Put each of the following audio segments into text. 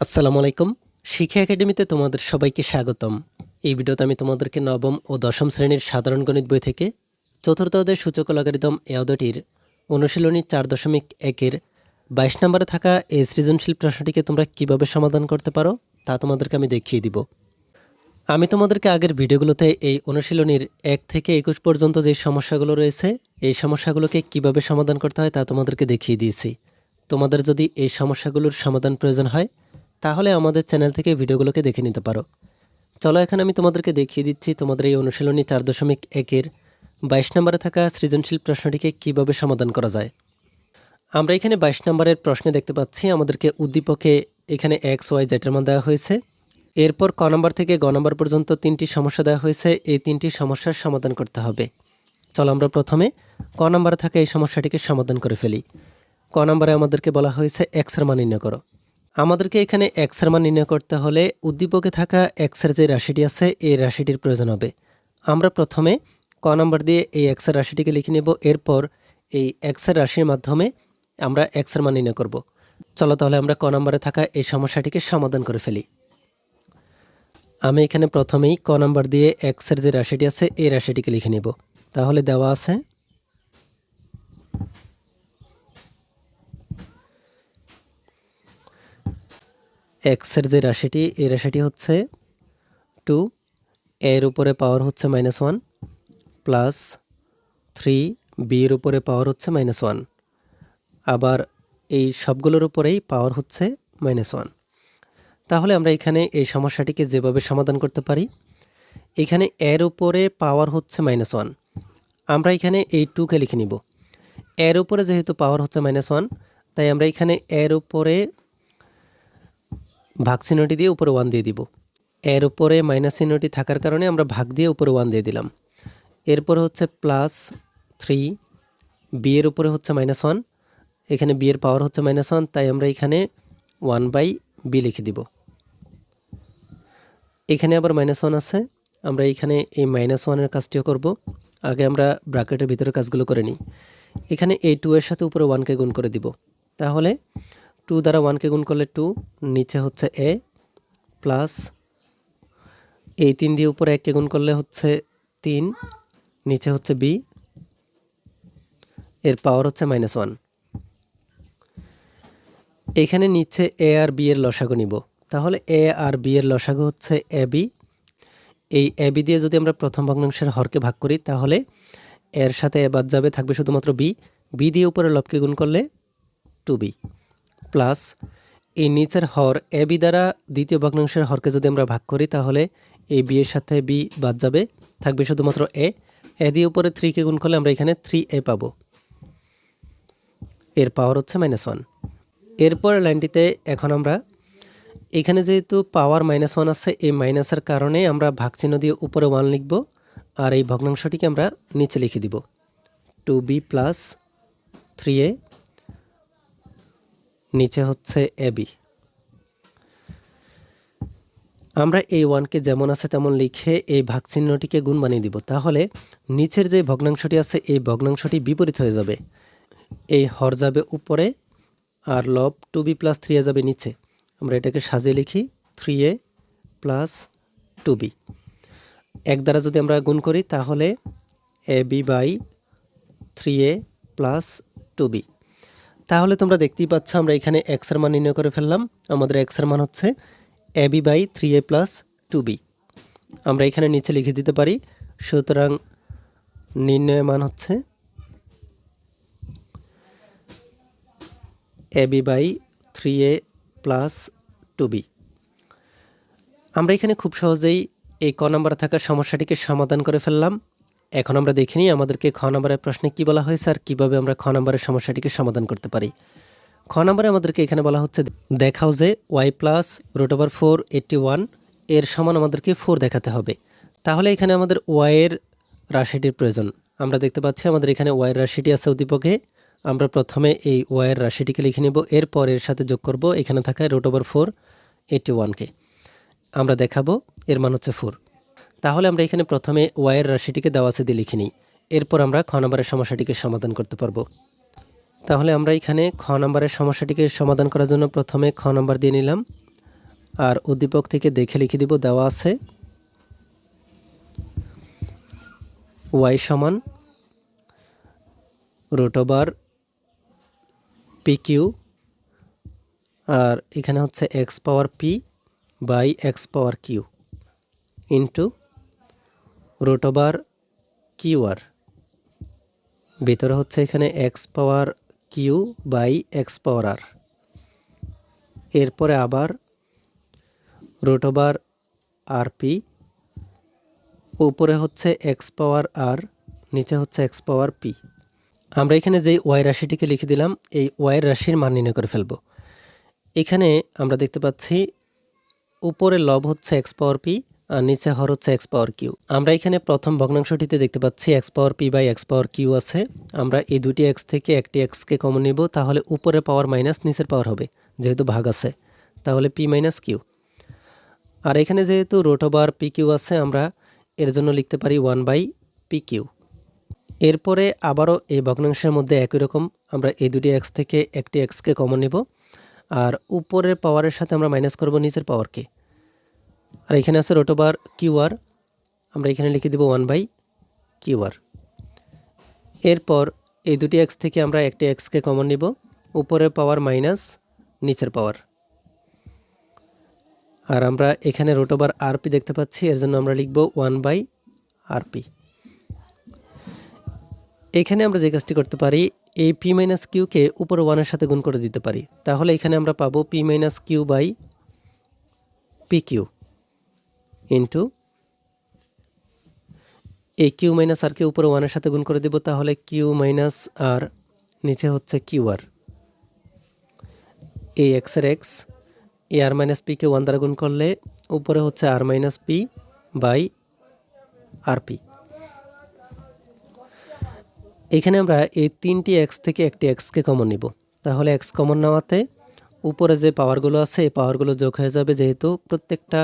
আসসালামু আলাইকুম। শিক্ষা একাডেমিতে তোমাদের সবাইকে স্বাগতম। এই ভিডিওতে আমি তোমাদেরকে নবম ও দশম শ্রেণির সাধারণ গণিত বই থেকে চতুর্থ অধ্যায় সূচক লগারিদম এ অধ্যায়টির অনুশীলনী চার দশমিক একের বাইশ নম্বরে থাকা এই সৃজনশীল প্রশ্নটিকে তোমরা কীভাবে সমাধান করতে পারো তা তোমাদেরকে আমি দেখিয়ে দিব। আমি তোমাদেরকে আগের ভিডিওগুলোতে এই অনুশীলনীর এক থেকে একুশ পর্যন্ত যে সমস্যাগুলো রয়েছে, এই সমস্যাগুলোকে কীভাবে সমাধান করতে হয় তা তোমাদেরকে দেখিয়ে দিয়েছি। তোমাদের যদি এই সমস্যাগুলোর সমাধান প্রয়োজন হয় তাহলে আমাদের চ্যানেল থেকে ভিডিওগুলোকে দেখে নিতে পারো। চলো এখানে আমি তোমাদেরকে দেখিয়ে দিচ্ছি তোমাদের এই অনুশীলনী চার দশমিক একের বাইশ নম্বরে থাকা সৃজনশীল প্রশ্নটিকে কীভাবে সমাধান করা যায়। আমরা এখানে বাইশ নম্বরের প্রশ্নে দেখতে পাচ্ছি, আমাদেরকে উদ্দীপকে এখানে এক্স, ওয়াই জেটের মান দেওয়া হয়েছে। এরপর ক নম্বর থেকে গ নম্বর পর্যন্ত তিনটি সমস্যা দেওয়া হয়েছে, এই তিনটি সমস্যার সমাধান করতে হবে। চলো আমরা প্রথমে ক নম্বরে থাকা এই সমস্যাটিকে সমাধান করে ফেলি। ক নম্বরে আমাদেরকে বলা হয়েছে এক্সের মান নির্ণয় করো। আমাদেরকে এখানে এক্সের মান নির্ণয় করতে হলে উদ্দীপকে থাকা এক্সের যে রাশিটি আছে, এই রাশিটির প্রয়োজন হবে। আমরা প্রথমে ক নম্বর দিয়ে এই এক্সের রাশিটিকে লিখে নেব। এরপর এই এক্সের রাশির মাধ্যমে আমরা এক্সের মান নির্ণয় করব। চলো তাহলে আমরা ক নম্বরে থাকা এই সমস্যাটিকে সমাধান করে ফেলি। আমি এখানে প্রথমেই ক নম্বর দিয়ে এক্সের যে রাশিটি আছে, এই রাশিটিকে লিখে নেব। তাহলে দেওয়া আছে এক্সের যে রাশিটি, এই রাশিটি হচ্ছে টু এর উপরে পাওয়ার হচ্ছে মাইনাস ওয়ান প্লাস থ্রি বির উপরে পাওয়ার হচ্ছে মাইনাস ওয়ান আবার এই সবগুলোর উপরেই পাওয়ার হচ্ছে মাইনাস ওয়ান তাহলে আমরা এখানে এই সমস্যাটিকে যেভাবে সমাধান করতে পারি, এখানে এর উপরে পাওয়ার হচ্ছে মাইনাস ওয়ান আমরা এখানে এই টুকে লিখে নিব। এর উপরে যেহেতু পাওয়ার হচ্ছে মাইনাস ওয়ান তাই আমরা এখানে এর উপরে ভাগ চিহ্নটি দিয়ে উপরে ওয়ান দিয়ে দিব। এর উপরে মাইনাস চিহ্নটি থাকার কারণে আমরা ভাগ দিয়ে উপরে ওয়ান দিয়ে দিলাম। এরপর হচ্ছে প্লাস থ্রি বি এর উপরে হচ্ছে মাইনাস ওয়ান এখানে বি এর পাওয়ার হচ্ছে মাইনাস ওয়ান তাই আমরা এখানে ওয়ান বাই বি লিখে দিব। এখানে আবার মাইনাস ওয়ান আছে। আমরা এখানে এই মাইনাস ওয়ানের কাজটিও করব। আগে আমরা ব্র্যাকেটের ভিতরে কাজগুলো করে নিই। এখানে এই টু এর সাথে উপরে ওয়ানকে গুণ করে দিব। তাহলে টু দ্বারা ওয়ানকে গুণ করলে টু নিচে হচ্ছে এ প্লাস এই তিন দিয়ে উপরে এককে গুণ করলে হচ্ছে তিন, নিচে হচ্ছে বি এর পাওয়ার হচ্ছে মাইনাস ওয়ান এখানে নিচে এ আর বি এর লসাগু নিব। তাহলে এ আর বি এর লসাগু হচ্ছে এ বি এই এ বি দিয়ে যদি আমরা প্রথম ভগ্নাংশের হরকে ভাগ করি, তাহলে এর সাথে এ বাদ যাবে, থাকবে শুধুমাত্র বি বি দিয়ে উপরে লবকে গুণ করলে টু বি প্লাস এই নিচের হর এ বি দ্বারা দ্বিতীয় ভগ্নাংশের হরকে যদি আমরা ভাগ করি, তাহলে এই বি এর সাথে বি বাদ যাবে, থাকবে শুধুমাত্র এ। এ দিয়ে উপরে থ্রিকে গুণ করলে আমরা এখানে থ্রি এ পাবো। এর পাওয়ার হচ্ছে মাইনাস ওয়ান এরপর লাইনটিতে এখন আমরা এখানে যেহেতু পাওয়ার মাইনাস ওয়ান আছে, এই মাইনাসের কারণে আমরা ভাগ চিহ্ন দিয়ে উপরে ওয়ান লিখব আর এই ভগ্নাংশটিকে আমরা নিচে লিখে দিব। Two B plus three A নিচে হচ্ছে এ বি আমরা এই ওয়ানকে যেমন আছে তেমন লিখে এই ভাগ চিহ্নটিকে গুণ বানিয়ে দিব। তাহলে নিচের যে ভগ্নাংশটি আছে, এই ভগ্নাংশটি বিপরীত হয়ে যাবে। এই হর যাবে উপরে আর লব two B plus three A যাবে নিচে। আমরা এটাকে সাজিয়ে লিখি three A plus two B এক দ্বারা যদি আমরা গুণ করি, তাহলে A B by three A plus two B তাহলে তোমরা দেখতেই পাচ্ছ আমরা এখানে এক্সের মান নির্ণয় করে ফেললাম। আমাদের এক্সের মান হচ্ছে A B by three A plus two B আমরা এখানে নিচে লিখে দিতে পারি, সুতরাং নির্ণয় মান হচ্ছে A B by three A plus two B আমরা এখানে খুব সহজেই এই ক নম্বরে থাকা সমস্যাটিকে সমাধান করে ফেললাম। এখন আমরা দেখে নিই আমাদেরকে খ নম্বরের প্রশ্নে কী বলা হয়েছে আর কীভাবে আমরা খ নম্বরের সমস্যাটিকে সমাধান করতে পারি। খ নম্বরে আমাদেরকে এখানে বলা হচ্ছে, দেখাও যে Y plus root over four eighty ওয়ানের সমান আমাদেরকে ফোর দেখাতে হবে। তাহলে এখানে আমাদের ওয়াইয়ের রাশিটির প্রয়োজন। আমরা দেখতে পাচ্ছি আমাদের এখানে ওয়াইয়ের রাশিটি আছে উদ্দীপকে। আমরা প্রথমে এই ওয়াইয়ের রাশিটিকে লিখে নেব, এরপর এর সাথে যোগ করব এখানে থাকা রুট ওভার ফোর এইটটি ওয়ানকে আমরা দেখাবো, এর মান হচ্ছে ফোর তাহলে আমরা এখানে প্রথমে ওয়াইয়ের রাশিটিকে দেওয়া আছে দিয়ে লিখে নিই। এরপর আমরা খ নম্বরের সমস্যাটিকে সমাধান করতে পারব। তাহলে আমরা এখানে খ নম্বরের সমস্যাটিকে সমাধান করার জন্য প্রথমে খ নম্বর দিয়ে নিলাম। আর উদ্দীপক থেকে দেখে লিখে দিব, দেওয়া আছে ওয়াই সমান রোটোবার পি কিউ, আর এখানে হচ্ছে X power P by X power Q into root over Q আর ভিতরে হচ্ছে এখানে X power Q by X power আর এরপরে আবার রোটোবার আর পি উপরে হচ্ছে এক্স পাওয়ার আর নিচে হচ্ছে এক্স পাওয়ার পি আমরা এখানে যেই ওয়াই রাশিটিকে লিখে দিলাম, এই ওয়াই রাশির মান নির্ণয় করে ফেলব। এখানে আমরা দেখতে পাচ্ছি উপরে লব হচ্ছে এক্স পাওয়ার পি নিচে হর হচ্ছে এক্স পাওয়ার কিউ আমরা এখানে প্রথম ভগ্নাংশটিতে দেখতে পাচ্ছি X power P by X power Q আছে। আমরা এই দুটি এক্স থেকে একটি এক্সকে কমন নিব, তাহলে উপরে পাওয়ার মাইনাস নিচের পাওয়ার হবে, যেহেতু ভাগ আছে। তাহলে পি মাইনাস কিউ আর এখানে যেহেতু রোটোবার পি কিউ আছে, আমরা এর জন্য লিখতে পারি ওয়ান বাই পি কিউ এরপরে আবারও এই ভগ্নাংশের মধ্যে একই রকম, আমরা এই দুটি এক্স থেকে একটি এক্সকে কমন নিব। আর উপরের পাওয়ারের সাথে আমরা মাইনাস করব নিচের পাওয়ারকে আর এখানে আছে রোটোবার কিউআর। আমরা এখানে লিখে দেব ওয়ান বাই কিউআর। এরপর এই দুটি এক্স থেকে আমরা একটি এক্সকে কমন নিব। উপরের পাওয়ার মাইনাস, নিচের পাওয়ার। আর আমরা এখানে রোটোবার আরপি দেখতে পাচ্ছি, এর জন্য আমরা লিখব ওয়ান বাই আরপি। এখানে আমরা যে কাজটি করতে পারি, এই পি মাইনাস কিউকে উপরে ওয়ানের সাথে গুণ করে দিতে পারি। তাহলে এখানে আমরা পাবো P minus Q by P Q. Into এই কিউ মাইনাস আরকে উপরে ওয়ানের সাথে গুণ করে দেব, তাহলে কিউ মাইনাস আর নিচে হচ্ছে কিউ আর এই এক্সের এক্স এ আর মাইনাস পিকে ওয়ান দ্বারা গুণ করলে উপরে হচ্ছে R minus P by R P এখানে আমরা এই তিনটি এক্স থেকে একটি এক্সকে কমন নিব। তাহলে এক্স কমন নেওয়াতে উপরে যে পাওয়ারগুলো আছে, এই পাওয়ারগুলো যোগ হয়ে যাবে যেহেতু প্রত্যেকটা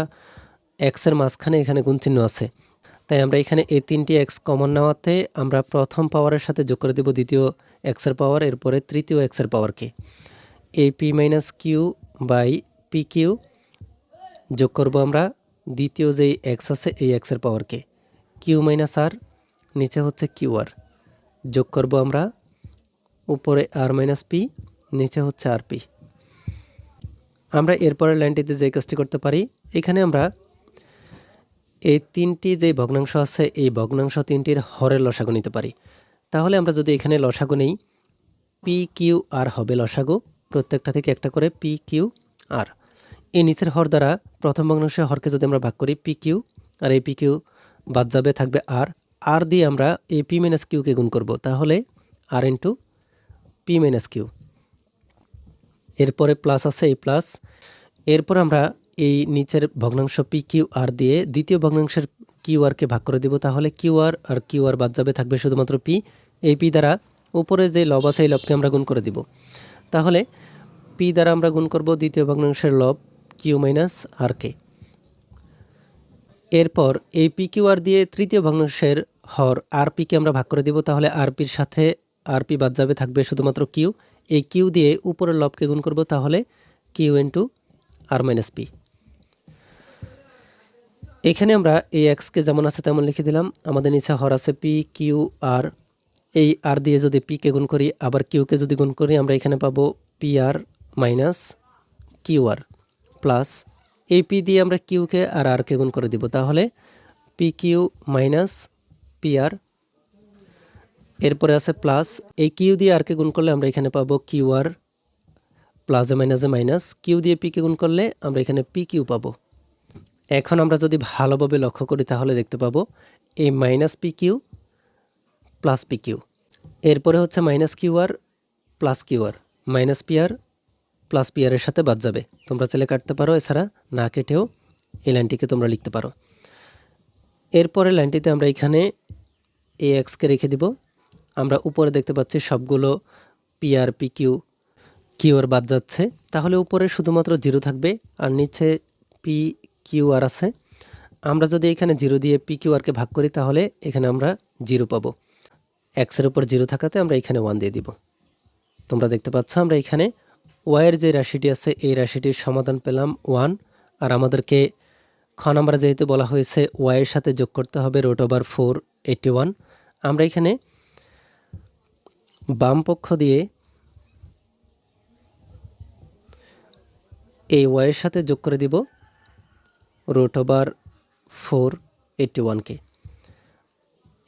এক্সের মাঝখানে এখানে গুণচিহ্ন আছে। তাই আমরা এখানে এই তিনটি এক্স কমন নেওয়াতে আমরা প্রথম পাওয়ারের সাথে যোগ করে দেব দ্বিতীয় এক্সের পাওয়ার এরপরে তৃতীয় এক্সের পাওয়ারকে এই P minus Q by P Q যোগ করব আমরা দ্বিতীয় যেই এক্স আছে এই এক্সের পাওয়ারকে কিউ মাইনাস আর নিচে হচ্ছে কিউ আর যোগ করব আমরা উপরে আর মাইনাস পি নিচে হচ্ছে আর পি আমরা এরপরের লাইনটিতে যে কাজটি করতে পারি, এখানে আমরা এই তিনটি যে ভগ্নাংশ আছে, এই ভগ্নাংশ তিনটির হরের লসাগু নিতে পারি। তাহলে আমরা যদি এখানে লসাগু নেই পি কিউ আর হবে লসাগু, প্রত্যেকটা থেকে একটা করে পি কিউ আর এই নিচের হর দ্বারা প্রথম ভগ্নাংশের হরকে যদি আমরা ভাগ করি পি কিউ আর এই পি কিউ বাদ যাবে, থাকবে আর আর দিয়ে আমরা এই পি মাইনাস কিউকে গুণ করব, তাহলে R into P minus Q এরপরে প্লাস আছে এই প্লাস এরপর আমরা এই নিচের ভগ্নাংশ পি কিউ আর দিয়ে দ্বিতীয় ভগ্নাংশের কিউ আরকে ভাগ করে দিব, তাহলে কিউ আর আর কিউ আর বাদ যাবে, থাকবে শুধুমাত্র পি এই পি দ্বারা উপরে যে লব আছে, এই লবকে আমরা গুণ করে দিব। তাহলে পি দ্বারা আমরা গুণ করব দ্বিতীয় ভগ্নাংশের লব কিউ মাইনাস আর কে এরপর এই পি কিউ আর দিয়ে তৃতীয় ভগ্নাংশের হর আর পিকে আমরা ভাগ করে দিব, তাহলে আর পির সাথে আর পি বাদ যাবে, থাকবে শুধুমাত্র কিউ এই কিউ দিয়ে উপরের লবকে গুণ করব, তাহলে Q into R minus P এখানে আমরা এই এক্সকে যেমন আছে তেমন লিখে দিলাম। আমাদের নিচে হর আছে পি কিউ আর এই আর দিয়ে যদি পিকে গুণ করি, আবার কিউকে যদি গুণ করি, আমরা এখানে পাবো P R minus Q R plus এই পি দিয়ে আমরা কিউকে আর আরকে গুণ করে দিব। তাহলে P Q minus P R এরপরে আছে প্লাস এই কিউ দিয়ে আরকে গুণ করলে আমরা এখানে পাবো কিউ আর প্লাসে মাইনাসে মাইনাস এ মাইনাস কিউ দিয়ে পিকে গুণ করলে আমরা এখানে পি কিউ পাবো। এখন আমরা যদি ভালোভাবে লক্ষ্য করি, তাহলে দেখতে পাবো এই minus P Q plus P Q এরপরে হচ্ছে minus Q R plus Q R minus P R plus P আরের সাথে বাদ যাবে। তোমরা চাইলে কাটতে পারো, এছাড়া না কেটেও এই লাইনটিকে তোমরা লিখতে পারো। এরপরে লাইনটিতে আমরা এখানে এ এক্সকে রেখে দিব। আমরা উপরে দেখতে পাচ্ছি সবগুলো P R P Q Q R বাদ যাচ্ছে। তাহলে উপরে শুধুমাত্র জিরো থাকবে, আর নিচে পি কিউ আর আছে। আমরা যদি এখানে জিরো দিয়ে পি কিউ আরকে ভাগ করি, তাহলে এখানে আমরা জিরো পাবো। এক্সের উপর জিরো থাকাতে আমরা এখানে ওয়ান দিয়ে দিব। তোমরা দেখতে পাচ্ছ, আমরা এখানে ওয়াইয়ের যে রাশিটি আছে, এই রাশিটির সমাধান পেলাম ওয়ান। আর আমাদেরকে খ নাম্বারে যেহেতু বলা হয়েছে ওয়াইয়ের সাথে যোগ করতে হবে root over four eighty one. আমরা এখানে বাম পক্ষ দিয়ে এই ওয়াইয়ের সাথে যোগ করে দিব। রুট ওভার ফোর এইটটি ওয়ানকে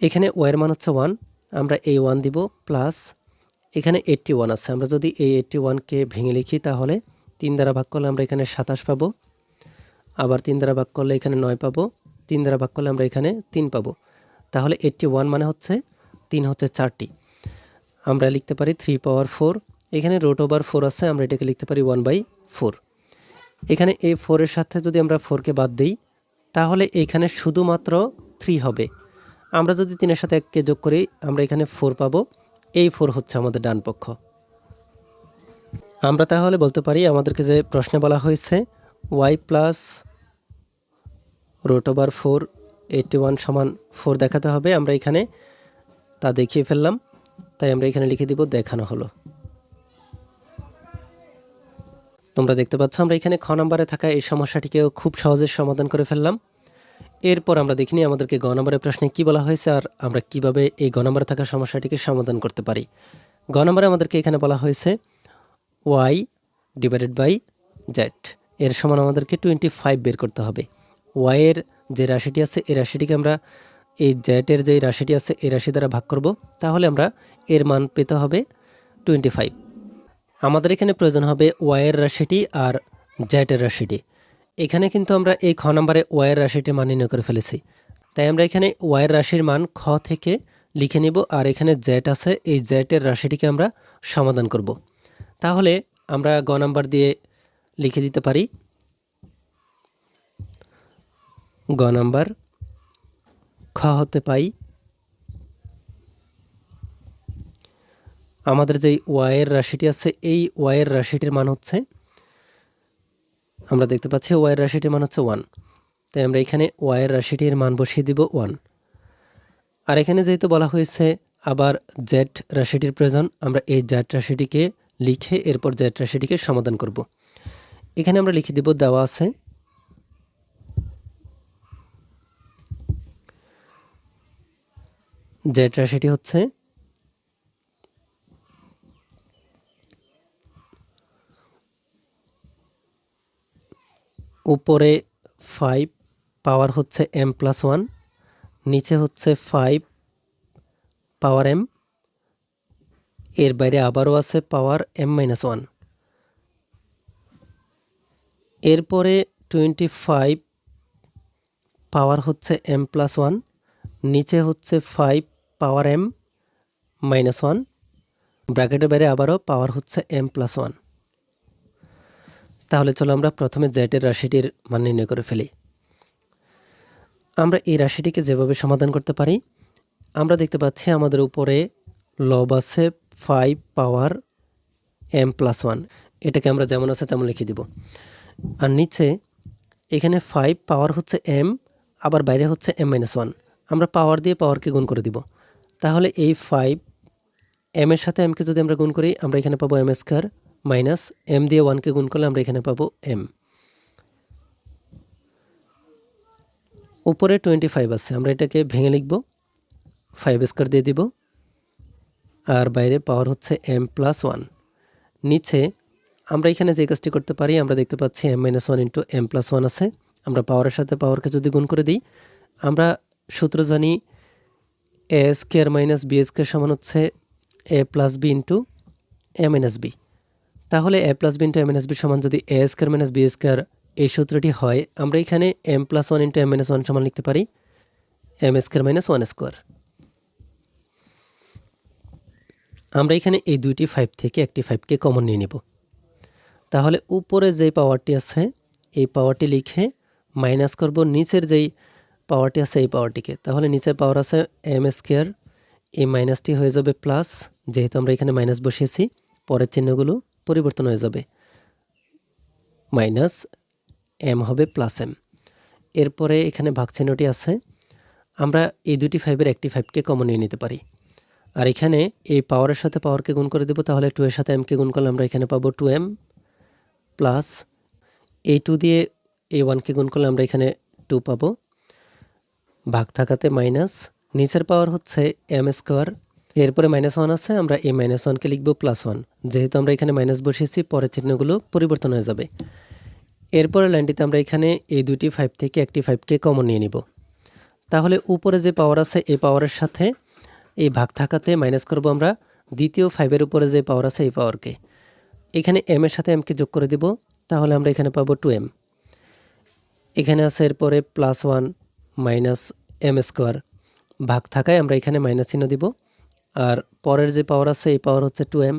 এখানে ওয়াইয়ের মান হচ্ছে ওয়ান আমরা এই ওয়ান দিব প্লাস এখানে এইটটি ওয়ান আছে। আমরা যদি এই এইটটি ওয়ানকে ভেঙে লিখি তাহলে তিন দ্বারা ভাগ করলে আমরা এখানে সাতাশ পাবো। আবার তিন দ্বারা ভাগ করলে এখানে নয় পাবো। তিন দ্বারা ভাগ করলে আমরা এখানে তিন পাবো। তাহলে এইটটি ওয়ান মানে হচ্ছে তিন হচ্ছে চারটি। আমরা লিখতে পারি থ্রি পাওয়ার ফোর এখানে রোট ওভার ফোর আছে, আমরা এটাকে লিখতে পারি ওয়ান বাই ফোর এখানে এই ফোরের সাথে যদি আমরা ফোরকে বাদ দিই, তাহলে এখানে শুধুমাত্র থ্রি হবে। আমরা যদি তিনের সাথে এককে যোগ করি, আমরা এখানে ফোর পাবো। এই ফোর হচ্ছে আমাদের ডান পক্ষ। আমরা তাহলে বলতে পারি, আমাদেরকে যে প্রশ্নে বলা হয়েছে Y plus root over four eighty one সমান ফোর দেখাতে হবে। আমরা এখানে তা দেখিয়ে ফেললাম। তাই আমরা এখানে লিখে দিব, দেখানো হলো। তোমরা দেখতে পাচ্ছ, আমরা এখানে খ নম্বরে থাকা এই সমস্যাটিকেও খুব সহজে সমাধান করে ফেললাম। এরপর আমরা দেখিনি আমাদেরকে গ নম্বরের প্রশ্নে কী বলা হয়েছে আর আমরা কীভাবে এই গ নম্বরে থাকা সমস্যাটিকে সমাধান করতে পারি। গ নম্বরে আমাদেরকে এখানে বলা হয়েছে ওয়াই ডিভাইডেড বাই জেড এর সমান আমাদেরকে টোয়েন্টি ফাইভ বের করতে হবে। ওয়াইয়ের যে রাশিটি আছে, এই রাশিটিকে আমরা এই জেটের যে রাশিটি আছে, এই রাশি দ্বারা ভাগ করব। তাহলে আমরা এর মান পেতে হবে টোয়েন্টি ফাইভ আমাদের এখানে প্রয়োজন হবে ওয়াইয়ের রাশিটি আর জেটের রাশিটি। এখানে কিন্তু আমরা এই খ নম্বরে ওয়াইয়ের রাশিটির মান নির্ণয় করে ফেলেছি। তাই আমরা এখানে ওয়াইয়ের রাশির মান খ থেকে লিখে নিব আর এখানে জেট আছে, এই জেটের রাশিটিকে আমরা সমাধান করব। তাহলে আমরা গ নাম্বার দিয়ে লিখে দিতে পারি, গ নাম্বার খ হতে পাই আমাদের যেই ওয়াইয়ের রাশিটি আছে, এই ওয়াইয়ের রাশিটির মান হচ্ছে, আমরা দেখতে পাচ্ছি ওয়াইয়ের রাশিটির মান হচ্ছে ওয়ান তাই আমরা এখানে ওয়াইয়ের রাশিটির মান বসিয়ে দিব ওয়ান আর এখানে যেহেতু বলা হয়েছে আবার জেড রাশিটির প্রয়োজন, আমরা এই জেড রাশিটিকে লিখে এরপর জেড রাশিটিকে সমাধান করব। এখানে আমরা লিখে দিব দেওয়া আছে জেড রাশিটি হচ্ছে উপরে ফাইভ পাওয়ার হচ্ছে এম প্লাস ওয়ান নিচে হচ্ছে ফাইভ পাওয়ার এম এর বাইরে আবারও আছে পাওয়ার এম মাইনাস ওয়ান এরপরে টোয়েন্টি ফাইভ পাওয়ার হচ্ছে এম প্লাস ওয়ান নিচে হচ্ছে five power M minus one ব্র্যাকেটের বাইরে আবারও পাওয়ার হচ্ছে এম প্লাস ওয়ান তাহলে চলো আমরা প্রথমে জেটের রাশিটির মান নির্ণয় করে ফেলি। আমরা এই রাশিটিকে যেভাবে সমাধান করতে পারি, আমরা দেখতে পাচ্ছি আমাদের উপরে লব আছে five power M plus one এটাকে আমরা যেমন আছে তেমন লিখে দিব। আর নিচে এখানে ফাইভ পাওয়ার হচ্ছে এম আবার বাইরে হচ্ছে এম মাইনাস ওয়ান আমরা পাওয়ার দিয়ে পাওয়ারকে গুণ করে দিব। তাহলে এই ফাইভ এম এর সাথে এমকে যদি আমরা গুণ করি, আমরা এখানে পাবো এম স্কোয়ার মাইনাস এম দিয়ে ওয়ানকে গুণ করলে আমরা এখানে পাবো এম। উপরে টোয়েন্টি ফাইভ আছে, আমরা এটাকে ভেঙে লিখব, ফাইভ স্কোয়ার দিয়ে দিব, আর বাইরে পাওয়ার হচ্ছে এম প্লাস ওয়ান। নিচে আমরা এখানে যে কাজটি করতে পারি, আমরা দেখতে পাচ্ছি M minus one into M plus one আছে। আমরা পাওয়ারের সাথে পাওয়ারকে যদি গুণ করে দিই, আমরা সূত্র জানি A square minus B square সমান হচ্ছে A plus B into A minus B. তাহলে A plus B into M minus B সমান যদি A square minus B square এই সূত্রটি হয়, আমরা এখানে M plus one into M minus one সমান লিখতে পারি M square minus one square আমরা এখানে এই দুইটি ফাইভ থেকে একটি ফাইভকে কমন নিয়ে নিব। তাহলে উপরে যেই পাওয়ারটি আছে, এই পাওয়ারটি লিখে মাইনাস করব নিচের যেই পাওয়ারটি আছে, এই পাওয়ারটিকে তাহলে নিচের পাওয়ার আছে এম স্কোয়ার এই মাইনাসটি হয়ে যাবে প্লাস যেহেতু আমরা এখানে মাইনাস বসিয়েছি, পরের চিহ্নগুলো পরিবর্তন হয়ে যাবে। মাইনাস এম হবে প্লাস এম এরপরে এখানে ভাগ চিহ্নটি আছে। আমরা এই দুটি ফাইভের একটি ফাইভকে কমন নিয়ে নিতে পারি। আর এখানে এই পাওয়ারের সাথে পাওয়ারকে গুণ করে দেবো, তাহলে টু এর সাথে এমকে গুণ করলে আমরা এখানে পাবো টু এম প্লাস এই টু দিয়ে এই ওয়ানকে গুণ করলে আমরা এখানে টু পাবো। ভাগ থাকাতে মাইনাস নিচের পাওয়ার হচ্ছে এম স্কোয়ার এরপরে মাইনাস ওয়ান আছে, আমরা এই মাইনাস ওয়ানকে লিখব প্লাস ওয়ান যেহেতু আমরা এখানে মাইনাস বসিয়েছি, পরের চিহ্নগুলো পরিবর্তন হয়ে যাবে। এরপরে লাইনটিতে আমরা এখানে এই দুইটি ফাইভ থেকে একটি ফাইভকে কমন নিয়ে নিব। তাহলে উপরে যে পাওয়ার আছে, এই পাওয়ারের সাথে এই ভাগ থাকাতে মাইনাস করব আমরা দ্বিতীয় ফাইভের উপরে যে পাওয়ার আছে, এই পাওয়ারকে এখানে এম এর সাথে এমকে যোগ করে দিব, তাহলে আমরা এখানে পাবো টু এম এখানে আছে এরপরে plus one minus M square ভাগ থাকায় আমরা এখানে মাইনাস চিহ্ন দিব। আর পরের যে পাওয়ার আছে, এই পাওয়ার হচ্ছে টু এম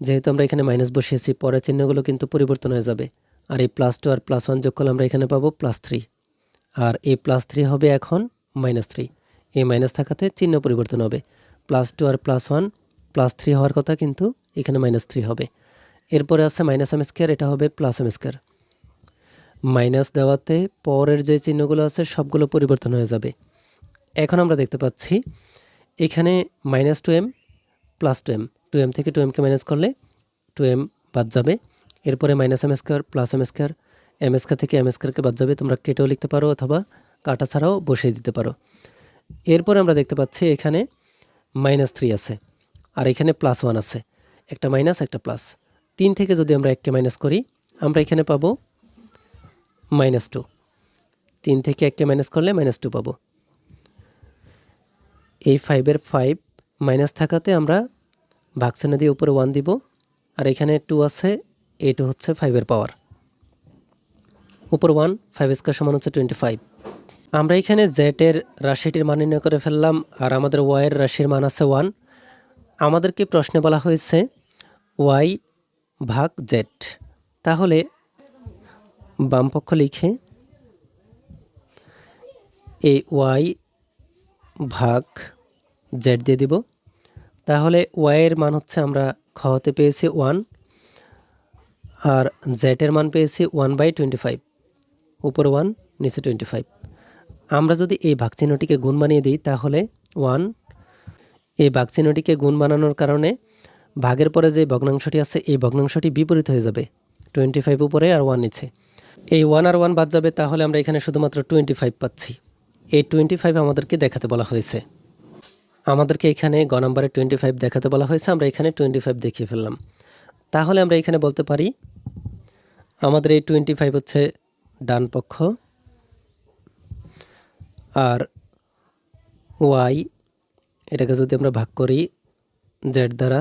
যেহেতু আমরা এখানে মাইনাস বসিয়েছি, পরের চিহ্নগুলো কিন্তু পরিবর্তন হয়ে যাবে। আর এই প্লাস টু আর প্লাস ওয়ান যোগ করলে আমরা এখানে পাবো প্লাস থ্রি আর এই প্লাস থ্রি হবে এখন মাইনাস থ্রি এই মাইনাস থাকাতে চিহ্ন পরিবর্তন হবে। প্লাস টু আর প্লাস ওয়ান প্লাস থ্রি হওয়ার কথা কিন্তু এখানে মাইনাস থ্রি হবে। এরপরে আছে মাইনাস এম স্কোয়ার এটা হবে প্লাস এম স্কোয়ার মাইনাস দেওয়াতে পরের যে চিহ্নগুলো আছে, সবগুলো পরিবর্তন হয়ে যাবে। এখন আমরা দেখতে পাচ্ছি এখানে minus two M plus two M two M থেকে টু এমকে মাইনাস করলে টু এম বাদ যাবে। এরপরে minus M square plus M square M square থেকে এম স্কোয়ারকে বাদ যাবে। তোমরা কেটেও লিখতে পারো অথবা কাটা ছাড়াও বসিয়ে দিতে পারো। এরপরে আমরা দেখতে পাচ্ছি এখানে মাইনাস থ্রি আছে আর এখানে প্লাস ওয়ান আছে। একটা মাইনাস একটা প্লাস তিন থেকে যদি আমরা এককে মাইনাস করি, আমরা এখানে পাবো মাইনাস টু তিন থেকে এককে মাইনাস করলে মাইনাস টু পাবো। এই ফাইভের ফাইভ মাইনাস থাকাতে আমরা ভাগসেনা দিয়ে উপরে ওয়ান দিব। আর এখানে টু আছে এই টু হচ্ছে ফাইভের পাওয়ার উপর ওয়ান ফাইভ স্কোয়ার সমান হচ্ছে টোয়েন্টি ফাইভ আমরা এখানে জেটের রাশিটির মান নির্ণয় করে ফেললাম, আর আমাদের ওয়াইয়ের রাশির মান আছে ওয়ান আমাদেরকে প্রশ্নে বলা হয়েছে ওয়াই ভাগ জেট তাহলে বামপক্ষ লিখে এই ওয়াই ভাগ জেড দিয়ে দিব। তাহলে ওয়াইয়ের মান হচ্ছে আমরা খতে পেয়েছি ওয়ান আর জেটের মান পেয়েছি ওয়ান বাই টোয়েন্টি ফাইভ, উপর ওয়ান, নিচে টোয়েন্টি ফাইভ। আমরা যদি এই ভাগচিহ্নটিকে গুণ বানিয়ে দিই, তাহলে ওয়ান, এই ভাগচিহ্নটিকে গুণ বানানোর কারণে ভাগের পরে যে ভগ্নাংশটি আছে, এই ভগ্নাংশটি বিপরীত হয়ে যাবে, টোয়েন্টি ফাইভ উপরে আর ওয়ান নিচে। এই ওয়ান আর ওয়ান বাদ যাবে, তাহলে আমরা এখানে শুধুমাত্র টোয়েন্টি ফাইভ পাচ্ছি। এই টোয়েন্টি ফাইভ আমাদেরকে দেখাতে বলা হয়েছে। আমাদেরকে এখানে গ নাম্বারে টোয়েন্টি ফাইভ দেখাতে বলা হয়েছে, আমরা এখানে টোয়েন্টি ফাইভ দেখিয়ে ফেললাম। তাহলে আমরা এখানে বলতে পারি, আমাদের এই টোয়েন্টি ফাইভ হচ্ছে ডান পক্ষ, আর ওয়াই এটাকে যদি আমরা ভাগ করি জেড দ্বারা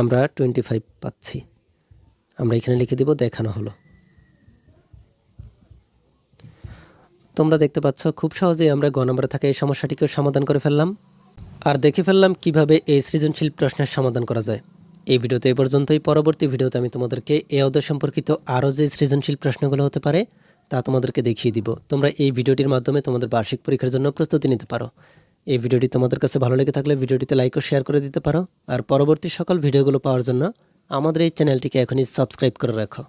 আমরা টোয়েন্টি ফাইভ পাচ্ছি। আমরা এখানে লিখে দিব দেখানো হলো। তোমরা দেখতে পাচ্ছ, খুব সহজেই আমরা গ থাকা এই সমস্যাটিকেও সমাধান করে ফেললাম। আর দেখে ফেললাম কীভাবে এই সৃজনশীল প্রশ্নের সমাধান করা যায়। এই ভিডিওতে এই পর্যন্তই। পরবর্তী ভিডিওতে আমি তোমাদেরকে এ অধ্যায় সম্পর্কিত আরও যে সৃজনশীল প্রশ্নগুলো হতে পারে, তা তোমাদেরকে দেখিয়ে দিব। তোমরা এই ভিডিওটির মাধ্যমে তোমাদের বার্ষিক পরীক্ষার জন্য প্রস্তুতি নিতে পারো। এই ভিডিওটি তোমাদের কাছে ভালো লেগে থাকলে ভিডিওটিতে লাইক ও শেয়ার করে দিতে পারো। আর পরবর্তী সকল ভিডিওগুলো পাওয়ার জন্য আমাদের এই চ্যানেলটিকে এখনই সাবস্ক্রাইব করে রাখো।